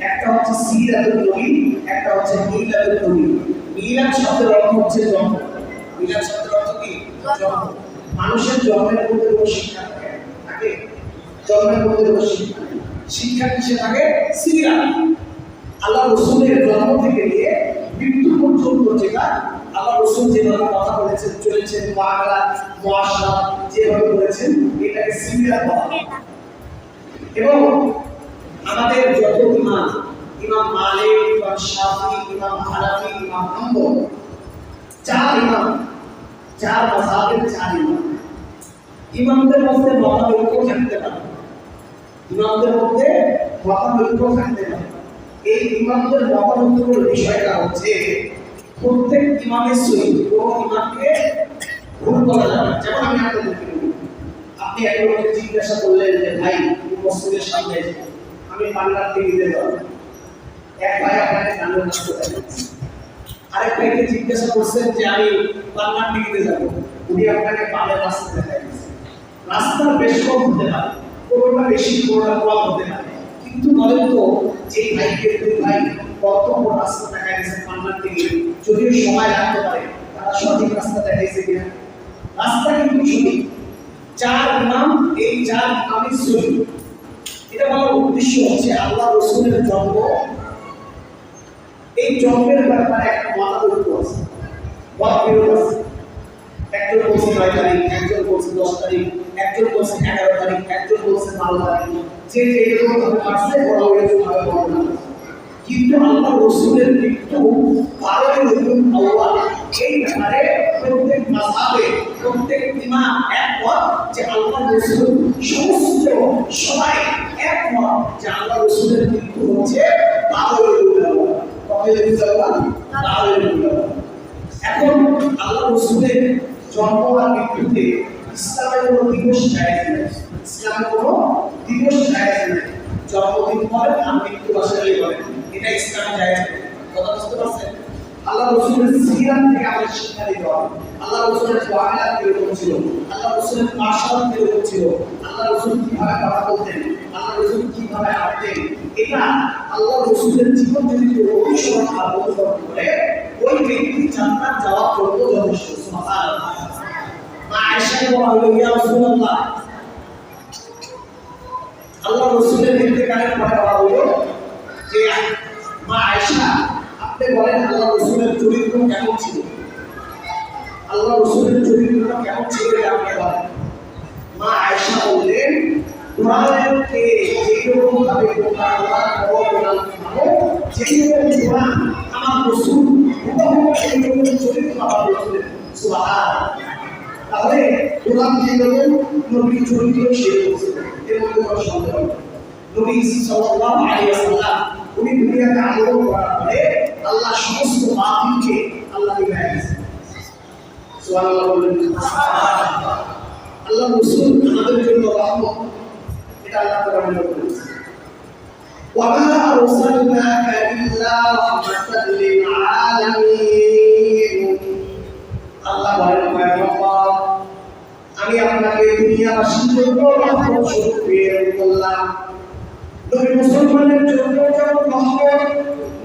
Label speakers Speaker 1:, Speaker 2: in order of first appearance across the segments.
Speaker 1: একটা হচ্ছে নবী একটা হচ্ছে কি? জন্ম। মানুষের জন্মের মধ্যে কোনো শিক্ষা থাকে থাকে? জন্মের মধ্যে শিক্ষা শিক্ষা কিসে থাকে? আল্লাহ রসুলের জন্ম থেকে নিয়ে মৃত্যু পর্যন্ত যেটা আল্লাহ রসুল যেভাবে কথা বলেছেন, চলেছেন বাংলা মহাসা যেভাবে বলেছেন, এটাকে সিরিয়াল বলা। এবং আমাদের যত ইমাম ইমাম মালিক, ইমাম শাফি, ইমাম হানাফি, ইমাম হাম্বল, চার ইমাম, চার মাযহাবের চার ইমাম। ইমামদের মধ্যে মতানৈক্য থাকতে পারে। ইমামদের মধ্যে মতানৈক্য থাকতে পারে। এই ইমামদের মতানৈক্যের বিষয়টা হচ্ছে প্রত্যেক ইমামের সহিত কোন ইমামকে ভুল করা যাবে। যেমন আমি বলি, আপনি একজনকে জিজ্ঞাসা করলেন যে, ভাই মসজিদের সামনে আমি পান্নার থেকে দিতে পারব এক ভাই আপনাকে নষ্ট করে আরেক ভাইকে জিজ্ঞাসা করছেন যে, আমি পান্নার টিকিতে যাব। উনি আপনাকে পালে রাস্তা দেখাই রাস্তার বেশ কম হতে পারে, কোনোটা বেশি, কোনোটা কম হতে পারে। কিন্তু বলেন তো যে ভাইকে দুই ভাই কত রাস্তা দেখা গেছে পান্নার থেকে যদিও সময় লাগতে পারে, তারা সঠিক রাস্তা দেখাইছে কিনা? রাস্তা কিন্তু সঠিক। চার ইমাম এই চার ইমামই সহি এটা বলার উদ্দেশ্য হচ্ছে আল্লাহ রসুলের জন্ম। এই জন্মের ব্যাপারে একটা আছে। একজন বলছে নয় তারিখ, একজন বলছে দশ তারিখ, একজন বলছে এগারো তারিখ, একজন বলছে বারো তারিখ। যে যে এরকম ভাবে ভাবে। কিন্তু আল্লাহ রসুলের মৃত্যু বারোই রবিউল আউয়াল এই ব্যাপারে প্রত্যেক মাযহাবে প্রত্যেক ইমাম একমত যে আল্লাহ রসুল সমস্ত সবাই একমত যে আল্লাহ রসুলের মৃত্যু হচ্ছে এখন আল্লাহ রসুলের জন্ম আর মৃত্যুতে ইসলামের কোনো দিবস জায়েজ নেই ইসলামের কোনো দিবস জায়েজ নেই জন্মদিন করেন আর মৃত্যু বাসায় করেন এটা ইসলামে জায়েজ কথা বুঝতে পারছেন? আল্লাহ রসুলের সিরাত থেকে আমাদের শিক্ষা দিতে হবে আল্লাহ রসুলের ওয়াহিদাত কীরকম ছিল আল্লাহ রসুলের পাশাল কীরকম ছিল আল্লাহ রসুল কীভাবে কথা বলতেন? আল্লাহ রসুল কীভাবে হাঁটতেন? এটা আল্লাহ রসুলের জীবন যদি কেউ অনুসরণ অনুসরণ করে, ওই ব্যক্তি জান্নাত যাওয়ার জন্য যথেষ্ট। আল্লাহ রসুলের ইন্তেকালের পরে বলা হলো যে মা আয়েশা, আপনি বলেন আল্লাহ রসুলের চরিত্র কেমন ছিল? আল্লাহ রসুলের চরিত্রটা কেমন ছিল আপনি বলেন। মা আয়েশা বললেন, কোরআনকে যেরকম ভাবে তোমরা কোরআন পড়ো কোরআন কোনো সন্দেহ নবী সাল্লাল্লাহু আলাইহি ওয়াসাল্লাম উনি দুনিয়াতে আগমন করার পরে আল্লাহ সমস্ত বাতিলকে আল্লাহ নিভাই দিয়েছেন সুবহানাল্লাহ বললেন আল্লাহ রাসূল আমাদের জন্য রহমত এটা আল্লাহ কোরআনে বলেছেন وما أرسلناك إلا رحمة للعالمين আল্লাহ বলেন পয়গম্বর আমি আপনাকে দুনিয়াবাসীর জন্য রহমত স্বরূপ প্রেরণ করলাম নবী মুসলমানের জন্য যেমন রহমত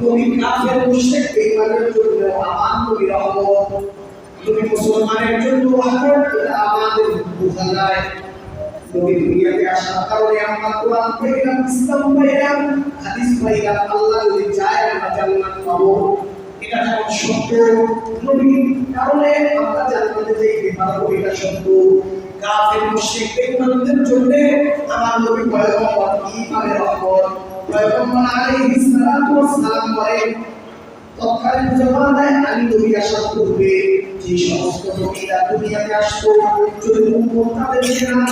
Speaker 1: নবী কাফের মুশরিক বেঈমানের জন্য আমার নবী রহমত। নবী মুসলমানের জন্য রহমত আমাদের নবী পাইলাম আল্লাহ যদি চায় আমরা জান্নাত পাবো। এটা যেমন সত্য নবীর কারণে আমরা জান্নাতে যেতে পারব এটা সত্য। কাফের জন্য আমার নবী পয়গম্বর পয়গম্বর আলাইহিস সালাম তৎকালীন জমানায় আমি নবী আসার পূর্বে যে সমস্ত নবীরা দুনিয়াতে আসতো, যদি তাদেরকে না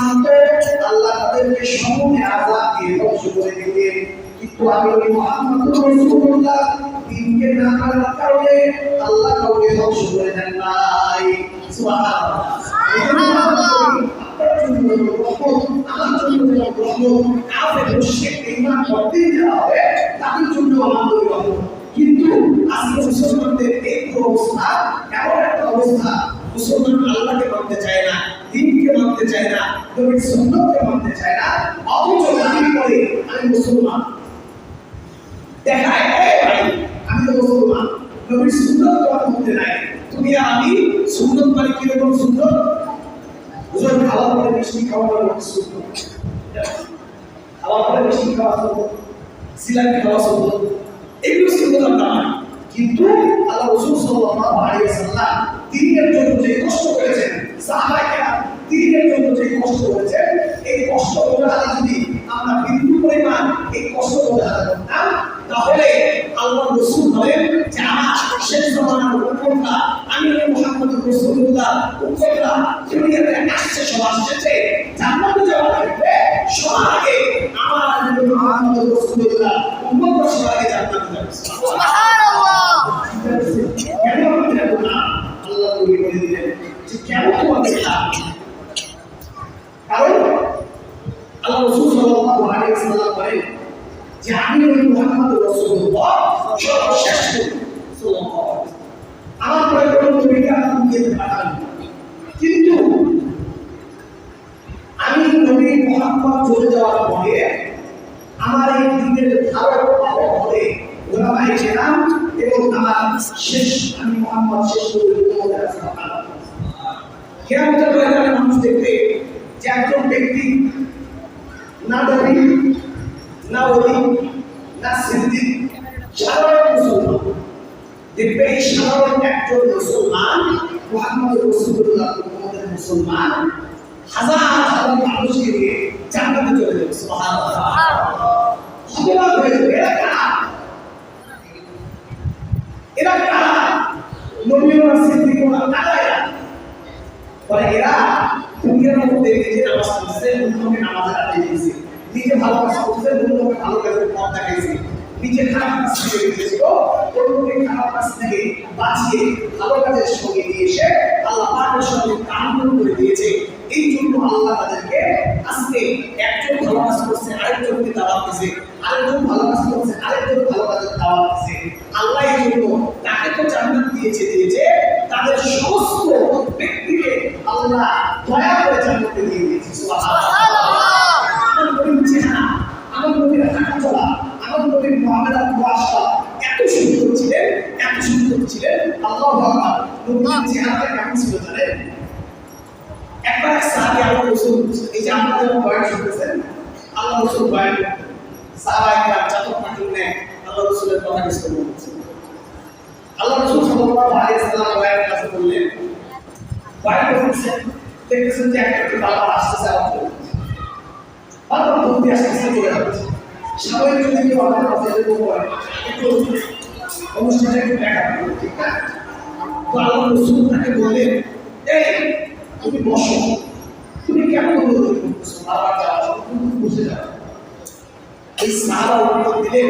Speaker 1: আল্লাহ তাদেরকে সমূহে দিয়ে ধ্বংস করে কিন্তু আমি দিনকে না মানার কারণে আল্লাহ কাউকে ধ্বংস করে দেন নাই। কিন্তু আজকে এই অবস্থা এমন একটা অবস্থা মুসলমান। আল্লাহকে মানতে চায় না দিনকে মানতে চায় না নবীর সুন্নতকে মানতে চায় না অথচ দাবি করে আমি মুসলমান দেখায় আমি তো মুসলমান। নবীর সুন্নত মধ্যে নাই। তুমি আমি সুন্নত মানে কীরকম হুজুর খাওয়ার পরে মিষ্টি খাওয়া সুন্নত খাওয়ার পরে মিষ্টি খাওয়া সিলামি খাওয়া সুন্নত এগুলো আমরা মানি কিন্তু আল্লাহ রসুল সাল্লাল্লাহু আলাইহি ওয়াসাল্লাম দিনের জন্য যে কষ্ট করেছেন, সাহাবায়ে দিনের জন্য যে কষ্ট করেছেন, এই কষ্ট বোঝাতে যদি কেরামতের ময়দানে মানুষ দেখবে যে একজন ব্যক্তি না নবী না ওলি না সিদ্দিক, সাধারণ মুসলমান। দেখবে এই সাধারণ একজন মুসলমান, মোহাম্মদ রসুল্লাহ উম্মতের মুসলমান, হাজার হাজার মানুষকে নিয়ে জান্নাতে চলে যাবে হতবাক হয়ে যাবে, এরা কারা? এরা কারা? নবীরা সিদ্দিকরা কারা এরা? পরে এরা দুনিয়ার মধ্যে নিজে নামাজ পড়ছে অন্যকে নামাজ আদায় দিয়েছে। নিজে ভালো কাজ করছে অন্যকে ভালো কাজের পথ দেখাইছে। নিজে খারাপ কাজ থেকে রেখেছিল অন্যকে খারাপ কাজ থেকে বাঁচিয়ে ভালো কাজের সঙ্গে নিয়ে এসে আল্লাহ পাকের সঙ্গে কামন করে দিয়েছে। এই জন্য আল্লাহ তাদেরকে আজকে একজন ভালো কাজ করছে, আরেকজনকে দাওয়াত দিয়েছে। আরেকজন ভালো কাজ করছে, আরেকজন ভালো কাজের দাওয়াত দিয়েছে। আল্লাহ এই জন্য তাকে তো জান্নাত দিয়েছে দিয়েছে তাদের সমস্ত ব্যক্তিকে দয়া করে জান্নাতে দিয়ে দিয়েছে সুবহানাল্লাহ আমার নবীর চেহারা আমার নবীর হাঁটা চলা আমার নবীর মুআমালাত মুআশারা এত সুন্দর ছিলেন এত সুন্দর ছিলেন আল্লাহ আকবার নবীর চেহারাটা কেমন ছিল জানেন একবার এক সাহাবী আল্লাহ রাসূল এই যে আপনারা যখন বয়ান শুনতেছেন আল্লাহ রাসূল বয়ান করতেন সাহাবায়ে কেরাম চাতক পাখি নেয় আল্লাহ রাসূলের কথা কিছু বলতেছেন আল্লাহ রাসূল সাল্লাল্লাহু আলাইহি ওয়াসাল্লাম বয়ান কাছে বললেন বয়ান করতেছেন দেখতেছেন যে একটা বাবা আসতেছে আপনার বাবা দৌড়ে আসতেছে চলে যাচ্ছে স্বাভাবিক যদি কেউ আপনার কাছে একটু অনুষ্ঠানটা একটু দেখা ঠিক না তো আল্লাহ রসুল তাকে বললেন এই তুমি বসো তুমি কেমন অনুরোধ বাবার যাওয়া তুমি বুঝে যাও এই সাহাবা উত্তর দিলেন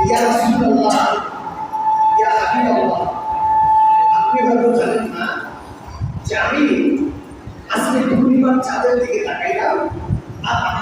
Speaker 1: ইয়া রাসূলুল্লাহ ইয়া হাবিবাল্লাহ আপনি হয়তো জানেন না যে আমি আজকে পূর্ণিমার চাঁদের দিকে তাকাইলাম আর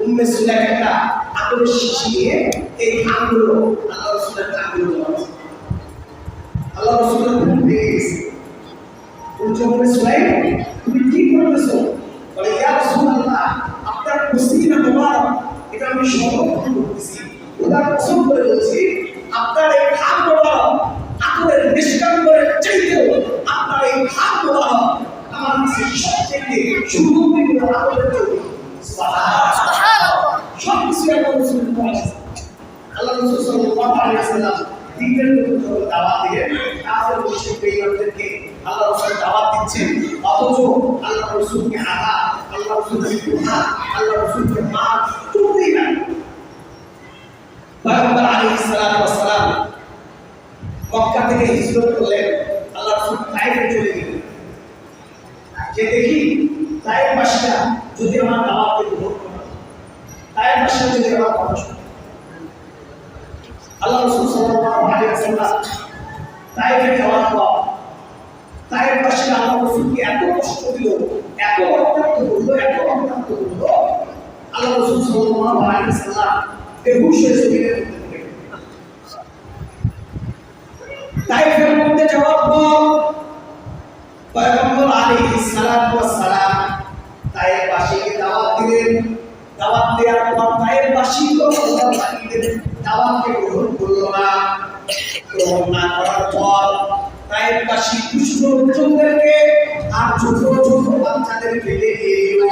Speaker 1: উম্মে সুলাইম একটা আতরের শিশি নিয়ে এই হাতগুলো আল্লাহ রসুলের হাতগুলো জমাচ্ছে আল্লাহ রসুলের ঘুম ভেঙে গেছে উম্মে সুলাইম তুমি কি করতেছো বলে ইয়া রাসূলুল্লাহ আপনার কুসিনা মোবারক এটা আমি সংরক্ষণ করতেছি ওনার কসম করে বলছি আপনার এই হাত মোবারক আতরের নিষ্কাম্বরের চাইতেও আপনার এই হাত মোবারক আমার কাছে সবচেয়ে সুগন্ধিত আতরের তৈরি সুবহানাল্লাহ
Speaker 2: সুবহানাল্লাহ
Speaker 1: সব কিছু একটা রসুল বলেছে আল্লাহ রসুল সাল্লাল্লাহু আলাইহি ওয়াসাল্লাম দিনের জন্য দাওয়াত দিলেন কাফের মুশরিক বেঈমানদেরকে আল্লাহ রসুল দাওয়াত দিচ্ছেন অথচ আল্লাহ রসুলকে আঘাত আল্লাহ রসুলকে গুহা আল্লাহ রসুলকে মার চলতেই না পয়গম্বর আলাইহিস সালাতু ওয়াস সালাম মক্কা থেকে হিজরত করলেন আল্লাহ রসুল তাইফে চলে গেলেন যে দেখি তায়ের বাসীরা যদি আমার দাওয়াতকে গ্রহণ করে তায়ের বাসীরা যদি আমার কথা শুনে আল্লাহ রসুল সাল্লাল্লাহু আলাইহি ওয়াসাল্লাম তায়েফে যাওয়ার পর তায়ের বাসীরা আল্লাহ এত কষ্ট দিল, এত অত্যান্ত করল, এত অত্যান্ত করল। আল্লাহ সাল্লাল্লাহু আলাইহি ওয়াসাল্লাম বেহুশ হয়ে। তাইফের মধ্যে যাওয়ার পর পয়গম্বর ওয়াস সালাম তায়ের বাসীকে দাওয়াত দিলেন। দাওয়াত দেওয়ার পর তায়ের বাসী তো দাওয়াতকে গ্রহণ করল না। গ্রহণ না করার পর তায়ের বাসী দুষ্ট লোকজনদেরকে আর ছোট ছোট বাচ্চাদেরকে ডেকে এলো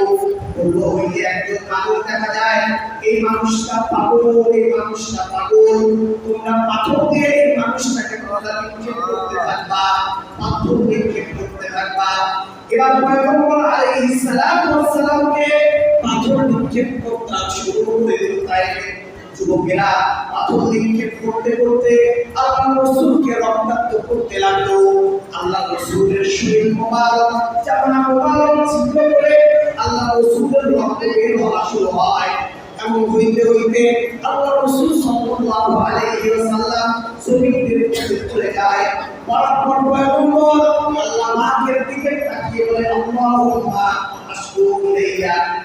Speaker 1: বলল ওই একজন মানুষ দেখা যায় এই মানুষটা পাগল এই মানুষটা পাগল তোমরা পাথর দিয়ে এই মানুষটাকে তোমরা নিক্ষেপ করতে থাকবা পাথর নিক্ষেপ করতে থাকবা এবার পয়গম্বর আলাইহিস সালাম ওয়াস সালামকে পাথর নিক্ষেপ করতে শুরু করে দিল তাই যুবকেরা পাথর নিক্ষেপ করতে করতে আল্লাহ রসুলকে রক্তাক্ত করতে লাগল। আল্লাহ রসুলের শরীর মোবারক জামা মোবারক ছিদ্র করে আল্লাহ রসুলের রক্ত বের হওয়া শুরু হয়। এমন হইতে হইতে আল্লাহ রসুল সাল্লাল্লাহু আলাইহি ওয়াসাল্লাম জমিনের মধ্যে চলে যায়। বরাবর পয়গম্বর আল্লাহ মাকে দিকে তাকিয়ে বলে, আল্লাহুম্মা ইলানি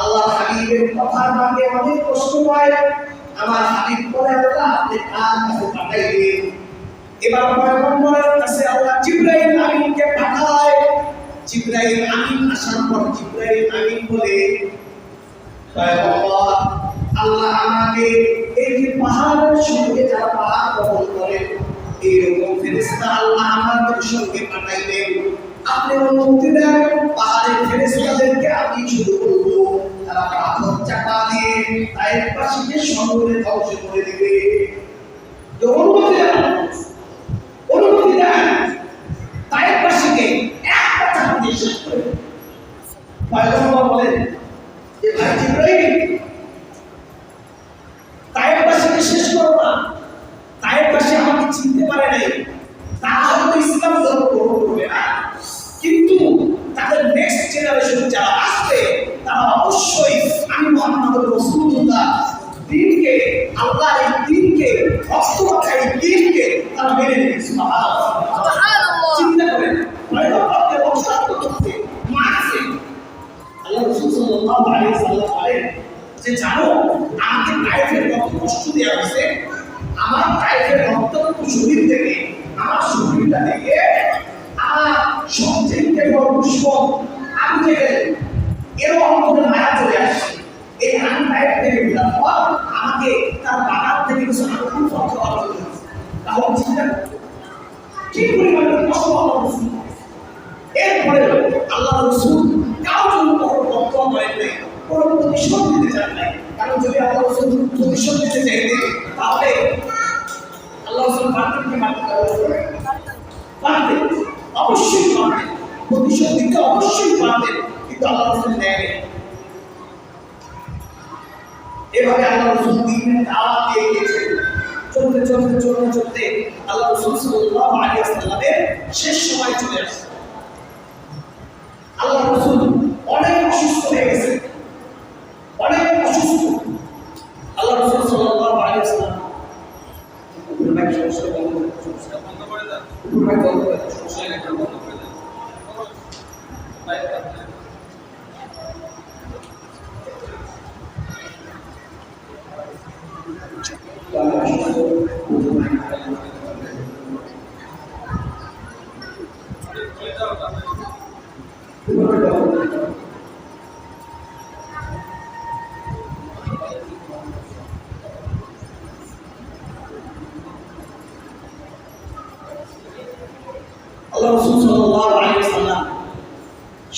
Speaker 1: আল্লাহ হাবিবের কথার মাঝে অনেক কষ্ট পায় আমার হাবিব বলে আল্লাহ, আপনি কার কাছে পাঠাইলেন? এবার পয়গম্বরের কাছে আল্লাহ জিব্রাইল আমিনকে পাঠায়। জিব্রাইল আমিন আসার পর জিব্রাইল আমিন বলে আল্লাহ আমাকে এই যে পাহাড়ের সঙ্গে যারা পাহাড় দখল করে, এইরকম ফেরেশতা আল্লাহ আমাদের সঙ্গে পাঠাইলেন। আপনি অনুমতি দেন পাহাড়ের ফেরেশতাদেরকে আমি শুরু করব তারা পাথর চাপা দিয়ে তায়ের পাশে সঙ্গে ধ্বংস করে দিবে। অনুমতি দেন অনুমতি পাশে একটা দিয়ে শেষ করে। পয়গম্বর বলেন যে ভাই পাশে শেষ করো না। তায়ের পাশে আমাকে চিনতে পারে নাই। হয়তো ইসলাম প্রতিশোধ দিতে অবশ্যই পারতেন কিন্তু আল্লাহ রসুল নেয় এভাবে আল্লাহ রসুল দিনের দাওয়াত দিয়ে গিয়েছেন। চলতে চলতে চলতে চলতে আল্লাহ রসুল সাল্লাল্লাহু আলাইহি শেষ সময় চলে আসে আল্লাহ রসুল অনেক অসুস্থ হয়ে গেছে অনেক অসুস্থ। আল্লাহ রসুল সাল্লাল্লাহু আলাইহি সমস্যা বন্ধ করে সমস্যা বন্ধ করে দাও। উপরে বন্ধ করে সমস্যা করে দাও। মাইক বন্ধ করে দাও। আল্লাহ রসুল সাল্লাল্লাহু আলাইহি ওয়াসাল্লাম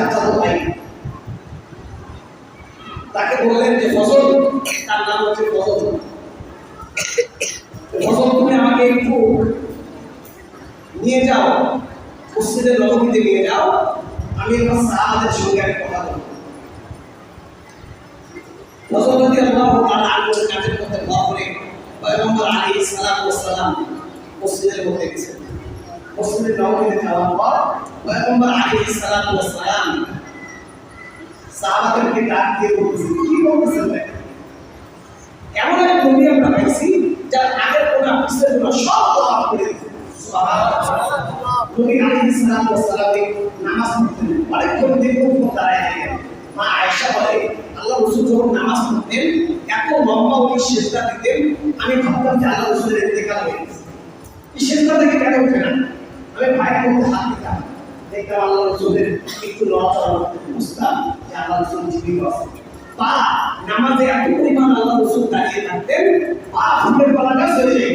Speaker 1: চাচাতো ভাই তাকে বললেন যে ফজল তার নাম হচ্ছে ফজল ফজল তুমি আমাকে একটু নিয়ে যাও, মসজিদের নবমীতে নিয়ে যাও, আমি আমার সাহাবাদের সঙ্গে আমি কথা বলব। ফজল যদি আল্লাহ তাআলা আল্লাহর কাজের মধ্যে ভর করে পয়গম্বর আলাইহিস সালাতু ওয়াস সালাম মসজিদের মধ্যে গেছেন। মসজিদের নবমীতে যাওয়ার পর পয়গম্বর আলাইহিস সালাতু ওয়াস সালাম সাহাবাদেরকে ডাক দিয়ে বলতেছেন কি বলতেছেন এমন এক নবী আমরা পাইছি যার আগের কোনা পিছের কোনা সব দোয়া করে নবী আলাইহিস সালাতু ওয়াস সালামে নামাজ পড়তেন অনেকক্ষণ দীর্ঘক্ষণ দাঁড়ায় মা আয়েশা বলে আল্লাহ রসুল যখন নামাজ পড়তেন এত লম্বা উনি শেষটা দিতেন আমি ভাবতাম যে আল্লাহ রসুলের ইন্তেকাল হয়ে গেছে। এই শেষটা থেকে কেন উঠে না? আমি পায়ের মধ্যে হাত দিতাম দেখতাম আল্লাহ রসুলের একটু নড়াচড়া বুঝতাম যে আল্লাহ রসুল জীবিত আছে পা নামাজে এত পরিমাণ আল্লাহ রসুল দাঁড়িয়ে থাকতেন পা ফুলের পালা গাছ হয়ে যায়।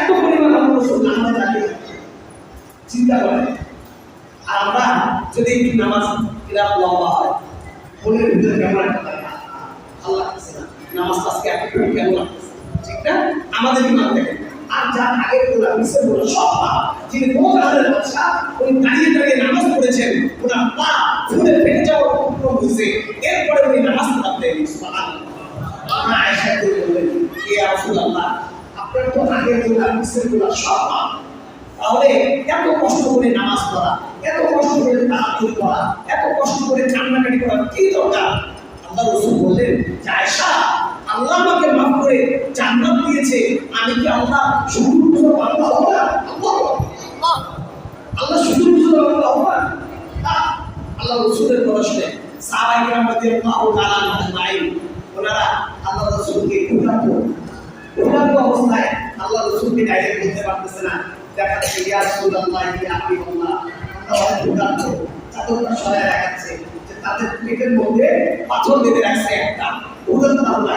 Speaker 1: এত পরিমাণ আল্লাহ রসুল নামাজে দাঁড়িয়ে চিন্তা করেন। আর আমরা যদি একটু নামাজ কিরাত লম্বা হয়। মনের ভিতরে কেমন একটা থাকে, না নামাজ আজকে একটু কেমন লাগতেছে? ঠিক না? আমাদের ইমান দেখেন। যার আগেরগুলা পিছেরগুলা সব পা। যিনি আহারের বাচ্চা, উনি দাঁড়িয়ে দাঁড়িয়ে নামাজ পড়েছেন, ওনার পা ফুলে ফেটে যাওয়ার উপক্রম হয়েছে। এরপরে উনি নামাজ রাসূলুল্লাহ, আপনার তো আগেরগুলা তাহলে এত কষ্ট করে নামাজ পড়া, এত কষ্ট করে তাহাজ্জুদ করা এত কষ্ট করে কান্নাকাটি করা কি দরকার? আল্লাহ রাসূল বললেন যে আয়েশা আল্লাহ আমাকে মাফ করে জান্নাত দিয়েছে। আমি কি আল্লাহ শুধু বান্দা হব না? আল্লাহ। আল্লাহ শুধু বান্দা হব না? আল্লাহ রাসূলের কথা শুনে সাহাবায়ে কেরাম রাদিয়াল্লাহু তাআলা আনহুম ওনারা আল্লাহ রাসূলকে ক্ষুধার্ত ক্ষুধার্ত অবস্থায় আল্লাহ রাসূলকে ডাইরেক্ট বলতে পারতেছে না, দেখা যাচ্ছে, ইয়া রাসূলুল্লাহ, ইয়া হাবিবাল্লাহ, আমরা অনেক ক্ষুধার্ত চাদরটা সরায় রাখাচ্ছে তাদের পেটের মধ্যে পাথর বেঁধে রাখছে একটা। ক্ষুধার্ত আল্লাহ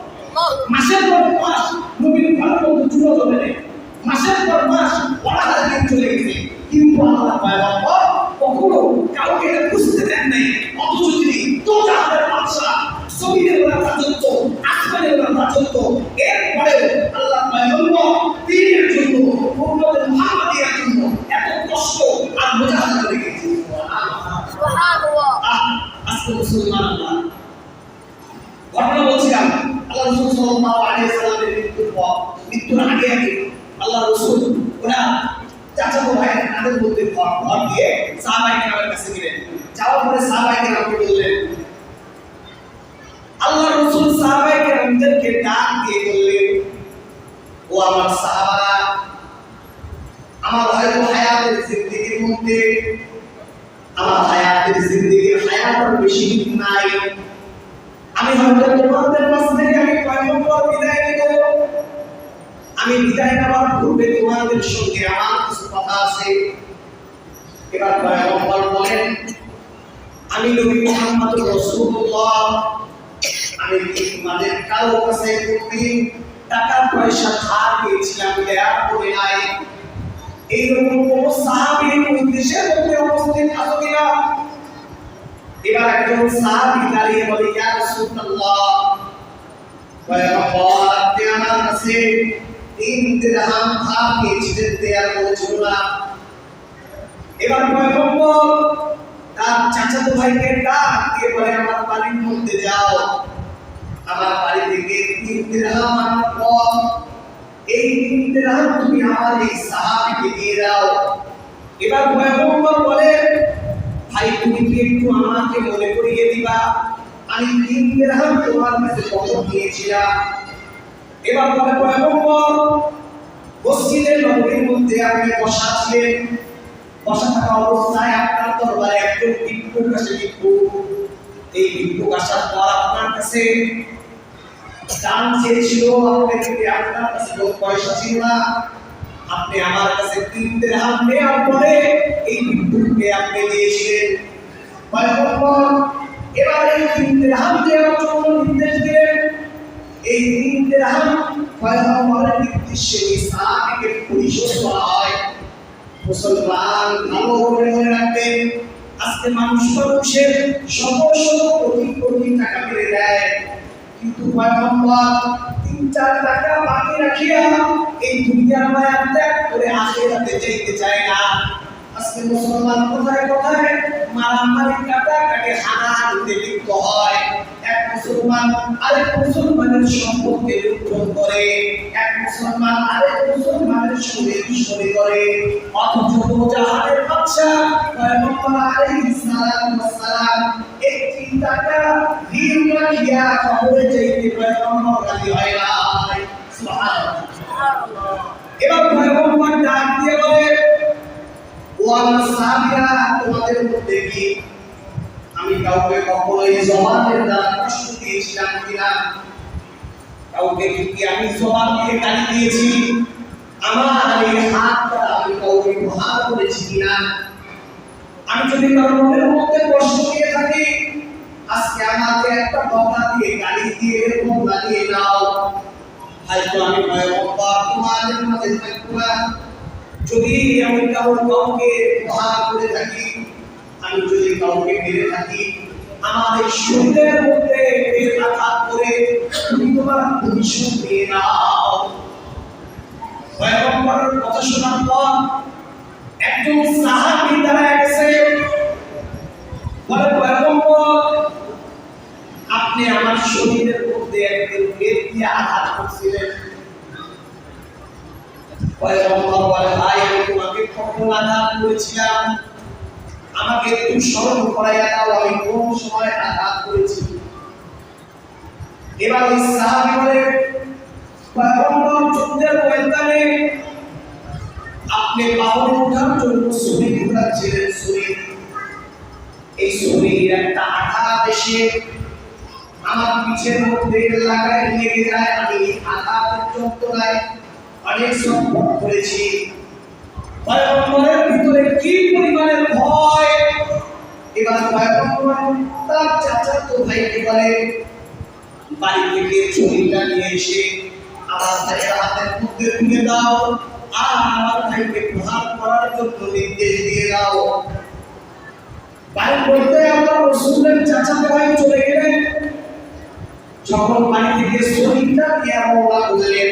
Speaker 1: মাসের পর মাস নবীর মধ্যে চুলো চলে নেই মাসের পর মাস পড়া দিন চলে গেছে। কিন্তু আল্লাহ পয়গম্বর কখনো কাউকে এটা বুঝতে দেন নাই। অথচ তিনি তো জাহানের বাদশা জমিনের ওরা রাজত্ব আসমানের ওরা রাজত্ব এরপরেও আল্লাহ পয়গম্বর দিনের জন্য উম্মতের মুহাম্মাদিয়ার জন্য এত কষ্ট আর মুজাহাদা করে গেছে
Speaker 2: Subhanallah.
Speaker 1: আহ, আজকে মুসলমান আমরা ঘটনা বলছিলাম আল্লাহ রসুল সাল্লাল্লাহু আলাইহি সাল্লামের মৃত্যুর পর মৃত্যুর আগে আগে আল্লাহ রসুল ওরা চাচাতো ভাই তাদের মধ্যে ঘর ঘর দিয়ে সাহাবাই কেরামের কাছে গেলেন যাওয়ার পরে সাহাবাই কেরামকে বললেন আল্লাহ রসুল সাহাবাই কেরামদেরকে ডাক দিয়ে বললেন ও আমার সাহাবারা আমার হয়তো হায়াতের জিন্দিগির মধ্যে আমার হায়াতের জিন্দিগির হায়াতের বেশি দিন নাই আমি হয়তো তোমাদের কাছ থেকে আমি পয়গম্বর বিদায় নেব আমি বিদায় নেওয়ার পূর্বে তোমাদের সঙ্গে আমার কিছু কথা আছে এবার পয়গম্বর বলেন আমি নবী মুহাম্মদ রাসূলুল্লাহ, আমি তোমাদের কারও কাছে কোনদিন টাকা পয়সা ধার পেয়েছিলাম দেয়ার করে নাই? এইরকম কোন সাহাবী ওই দেশের মধ্যে আছো কিনা? এবার একজন সাহাবী দাঁড়িয়ে বলে, ইয়া রাসূলুল্লাহ পয়গম্বর আপনি আমার কাছে তিন দিরহাম ধার পেয়েছিলেন দেয়ার বলছিল না। এবার পয়গম্বর তার চাচাতো ভাইকে ডাক দিয়ে বলে, আমার বাড়ির মধ্যে যাও। আমার বাড়ি থেকে তিন দিরহাম আনার পর এই তিন দিরহাম তুমি আমার এই সাহাবিকে দিয়ে দাও। এবার পয়গম্বর বলে, ভাই, তুমি কি একটু আমাকে মনে করিয়ে দিবা? আমি তিন দিরহাম তোমার কাছে কত দিয়েছিলাম। এবার বলে পয়গম্বর মসজিদের নবীর মধ্যে আপনি বসা ছিলেন। বসা থাকা অবস্থায় আপনার দরবারে একজন ভিক্ষুক আসে ভিক্ষুক এই ভিক্ষুক আসার পর আপনার কাছে দান চেয়েছিল আপনি যদি আপনার কাছে কোনো পয়সা ছিল না, আপনি আমার কাছে তিন দিরহাম নেওয়ার পরে এই ভিক্ষুককে আপনি দিয়েছিলেন। এবার এই তিন দিরহাম দেওয়ার জন্য নির্দেশ দিলেন। এই তিন দিরহাম পয়গম্বরের নির্দেশে এই সাহাবীকে পরিশোধ করা হয়। মুসলমান ভালো মনে রাখবেন, আজকে মানুষ মানুষের শত শত কোটি কোটি টাকা মেরে দেয়। কিন্তু পয়গম্বর, তিন চার টাকা বাকি রাখিয়া এই দুনিয়ার মায়া ত্যাগ করে আখেরাতে যেতে চায় না। আজকে মুসলমান কোথায় কোথায় মারামারি কাটা কাটে হানাহানিতে লিপ্ত হয়। মুসলমান আরেক মুসলমানের সম্পর্কে লুণ্ঠন করে, এক মুসলমান আরেক মুসলমানের শরীর দুশ্মনী করে। অথচ জাহানের সুবহানাল্লাহ। এবার পয়গম্বর ডাক দিয়ে বলে তোমাদের মধ্যে কি আমি কাউকে কখনোই জবানের দ্বারা কষ্ট দিয়েছিলাম কিনা কাউকে কি আমি জবান দিয়ে গালি দিয়েছি? আমার এই হাত দ্বারা আমি কাউকে প্রহার করেছি কিনা আমি যদি কারোর মনের মধ্যে কষ্ট দিয়ে থাকি, আজকে আমাকে একটা কথা দিয়ে গালি দিয়ে, এরকম গালিয়ে নাও হয়তো আমি ভয়ঙ্কর তোমাদের মাঝে থাকব না। যদি আমি কাউকে প্রহার করে থাকি আমি যদি কাউকে মেরে থাকি এই শরীরের মধ্যে বের আঘাত করে তুমি তোমার প্রতিশোধ নিয়ে নাও। পয়গম্বরের কথা শোনার পর একজন সাহাবী দাঁড়ায় গেছে বলে পয়গম্বর আপনি আমার শরীরের মধ্যে একদিন বের দিয়ে আঘাত করছিলেন। পয়গম্বর বলে, ভাই, আমি তোমাকে কখন আঘাত করেছিলাম? আমাকে একটু স্মরণ করাইয়া দাও, আমি কোন সময় আঘাত করেছি। এবার ওই সাহাবী বলে, পয়গম্বর যুদ্ধের ময়দানে আপনি বাহন ওঠার জন্য শরীর ঘোরাচ্ছিলেন শরীর এই শরীর একটা আঘাত এসে আমার পিছের মধ্যে লাগায় লেগে যায়, আমি এই আঘাতের যন্ত্রণায় অনেক সম্পদ করেছি। পয়গম্বরের ভিতরে কি পরিমাণের ভয়? এবার পয়গম্বর তার চাচাতো ভাইকে বলে, বাড়ি থেকে ছড়িটা নিয়ে এসে আমার ভাইয়ের হাতের মধ্যে তুলে দাও আর আমার ভাইকে প্রহার করার জন্য নির্দেশ দিয়ে দাও। বাড়ি বলতে আমার রসুলের চাচাতো ভাই চলে গেলেন। যখন বাড়ি থেকে শরীরটা নিয়ে রওনা করলেন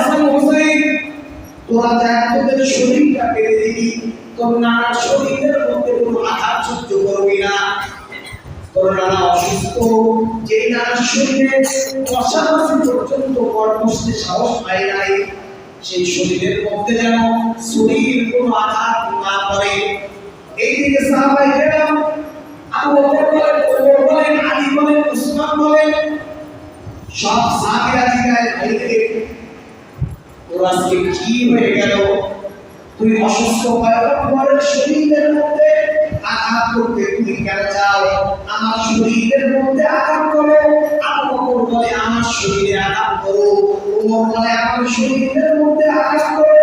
Speaker 1: শরীরে পর্যন্ত কর্মস্থে সাহস পায় নাই। সেই শরীরের মধ্যে যেন শরীর আঘাত না সাহাবাই গেলাম আবু বকর বলেন, ওমর বলেন, আলী বলেন, উসমান বলেন, সব সাহাবীরা তোর আজকে কি হয়ে গেল? তুই অসুস্থ পয়গম্বরের শরীরের মধ্যে আঘাত করতে তুমি কেন চাও আমার শরীরের মধ্যে আঘাত করো। বলে আমার শরীরে আঘাত করো ওমর বলে আমার শরীরের মধ্যে আঘাত করো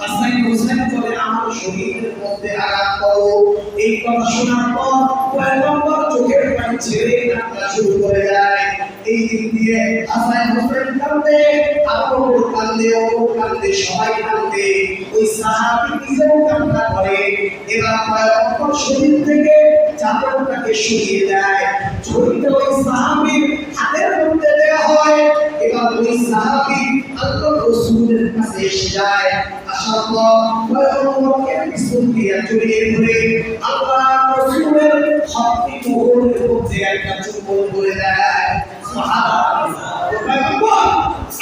Speaker 1: হাসান হোসেন বলে আমার শরীরের মধ্যে আঘাত করো। এই কথা শোনার পর পয়গম্বর চোখের পানি ছেড়ে কান্না শুরু করে দেয়। এই দিক দিয়ে হাসান হোসেন কান্দে বকর কান্দে ও কান্দে সবাই কান্দে ওই সাহাবী নিজেও কান্না করে। এবার পয়গম্বর শরীর থেকে চাদরটাকে সরিয়ে দেয়। ছড়িতে ওই সাহাবীর হাতের ওই সাহাবী আল্লাহ রসুলের কাছে এসে যায়, আসার পর পয়গম্বরকে পিছন দিয়ে জড়িয়ে ধরে আল্লাহ রসুলের হাতটি মোহরের মধ্যে একটা চুম্বন করে দেয়?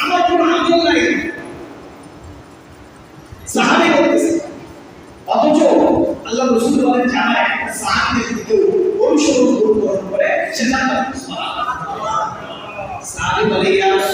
Speaker 1: আমার কোনো আমল নাই। সাহাবী বলতেছে, অথচ আল্লাহ রসুল বলেন যে আমার একটা সাহাবীর দিকেও অনুসরণ অনুকরণ করে সেটা সাহাবী বলে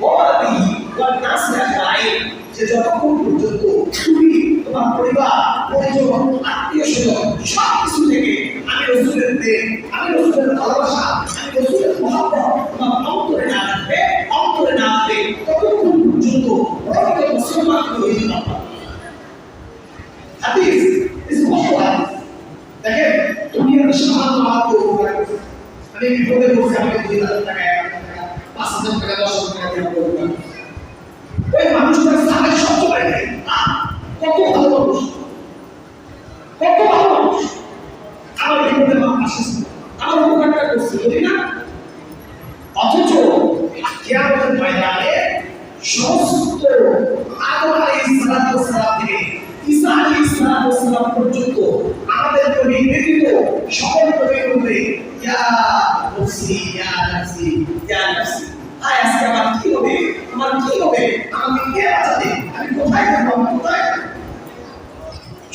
Speaker 1: ওয়া ওয়ালাদিহি ওয়ান নাসি আজমাইন যে যতক্ষণ পর্যন্ত তুমি তোমার পরিবার, পরিজন, আত্মীয় স্বজন সব কিছু থেকে আমি রসুলের প্রেম, আমি রসুলের ভালোবাসা, আমি রসুলের মহাব্বত তোমার অন্তরে না থাকবে অন্তরে না আসবে ততক্ষণ পর্যন্ত প্রকৃত মুসলমান তুমি পারবে না। হাদিস স্পষ্ট হাদিস দেখেন সামান্য আমাকে উপকার আমি বিপদে পড়ছি আমাকে পাঁচ হাজার টাকা দশ হাজার টাকা দিয়ে আমাকে উপকার করছে। ওই মানুষটার সাথে সহ্য করে নেয় আহ, কত ভালো মানুষ কত ভালো মানুষ আমার বিপদে আমার পাশে ছিল। আমার উপকারটা করছে বুঝি না অথচ কিয়ামতের ময়দানে সমস্ত আদম আলাইহিস সালাতু ওয়াস সালাম থেকে ঈসা আলাইহিস সালাতু ওয়াস সালাম পর্যন্ত আমাদের নবী ব্যতীত সকল নবী বলবে ইয়া নফসি ইয়া নফসি ইয়া নফসি হায় আজকে আমার কি হবে আমার কি হবে আমাকে কে বাঁচাবে আমি কোথায় যাব আমি কোথায় যাব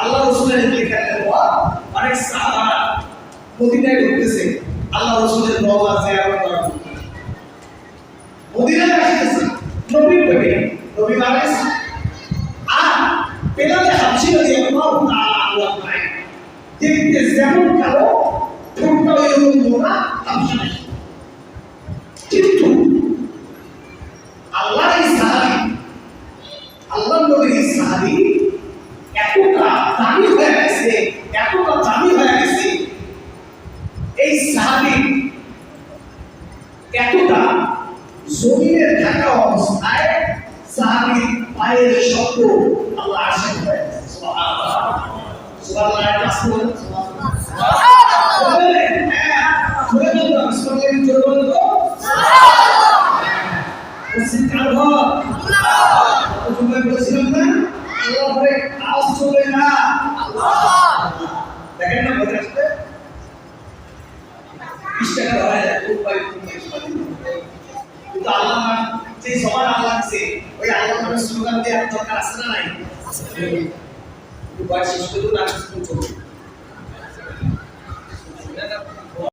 Speaker 1: আল্লাহ রসুলের ইন্তেকালের পর অনেক মদিনায় আল্লাহ রসুলের রওজা জিয়ারত। মদিনায় আসতেছে প্রেমে নবী আর পেলালে হাবশি রাদিয়াল্লাহু তাআলা আজমাইন। দেখতে যেমন কালো, ঠোঁটটা হাবশি কিন্তু আল্লাহ সাহাবী আল্লাহ নবীর সাহাবী